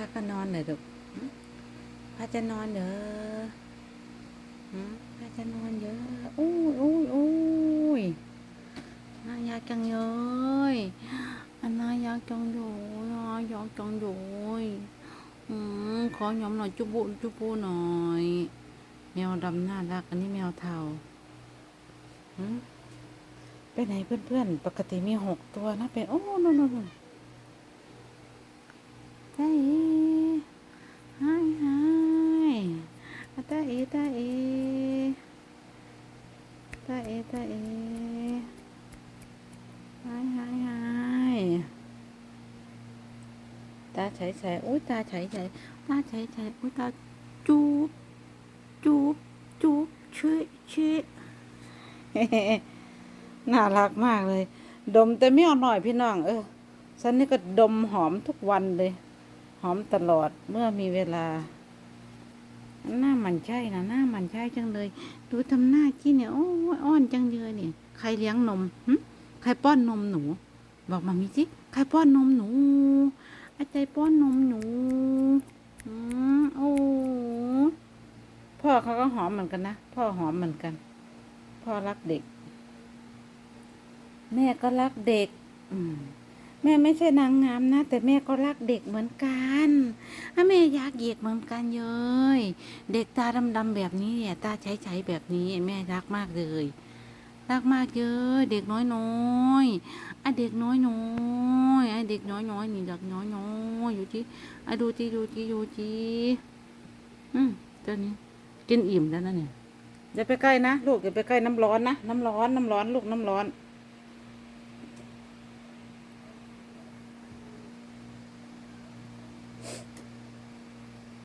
พาก็นอนเลยลูกพาจะนอนเด้อหึพาจะนอนเด้ออุ้ยอุ้ยอุ้ยน่าอยากจังเลยอันน่าอยากจังเลยน่าอยากจังเลยอืมขอหยอมหน่อยจุบุจุบุหน่อยแมวดำน่ารัก อันนี้แมวเทาไปไหนเพื่อนๆ ปกติมีหกตัวนะเป็น โอ้นนนนน ตาเอ๋ไฮไฮอะตาเอตาเอตาเอตาเอ๋ไฮไฮไฮตาใสใสอุ้ยตาใสใสตาใสใสอุ้ยตาจูบจูบจูบช่วยช่วยน่ารักมากเลย ดมแต่ไม่เอาหน่อยพี่น้อง เออฉันนี่ก็ดมหอมทุกวันเลย หอมตลอดเมื่อมีเวลา หน้ามันใช่นะหน้ามันใช่จังเลย ดูทำหน้ากี้เนี่ยโอ้ยอ้อนจังเลยเนี่ยใครเลี้ยงนมหึใครป้อนนมหนู บอกมามีสิใครป้อนนมหนูอาจารย์ป้อนนมหนูอืมโอ้พ่อเขาก็หอมเหมือนกันนะพ่อหอมเหมือนกัน พ่อรักเด็ก แม่ก็รักเด็ก อืม แม่ไม่ใช่นางงามนะ แต่แม่ก็รักเด็กเหมือนกันถ้าแม่อยากเหยียดเหมือนกันเยยเด็กตาดำๆแบบนี้เนี่ยตาใช้ๆแบบนี้ แม่รักมากเลย รักมากเยอะเด็กน้อยน้อยอะเด็กน้อยน้อยอะเด็กน้อยน้อยนี่เด็กน้อยน้อยอยู่ที่อะดูจีดูจีดูจีอืมตัวนี้ กินอิ่มแล้วนะเนี่ยอย่าไปใกล้นะลูกอย่าไปใกล้น้ำร้อนนะน้ำร้อนน้ำร้อนลูกน้ำร้อน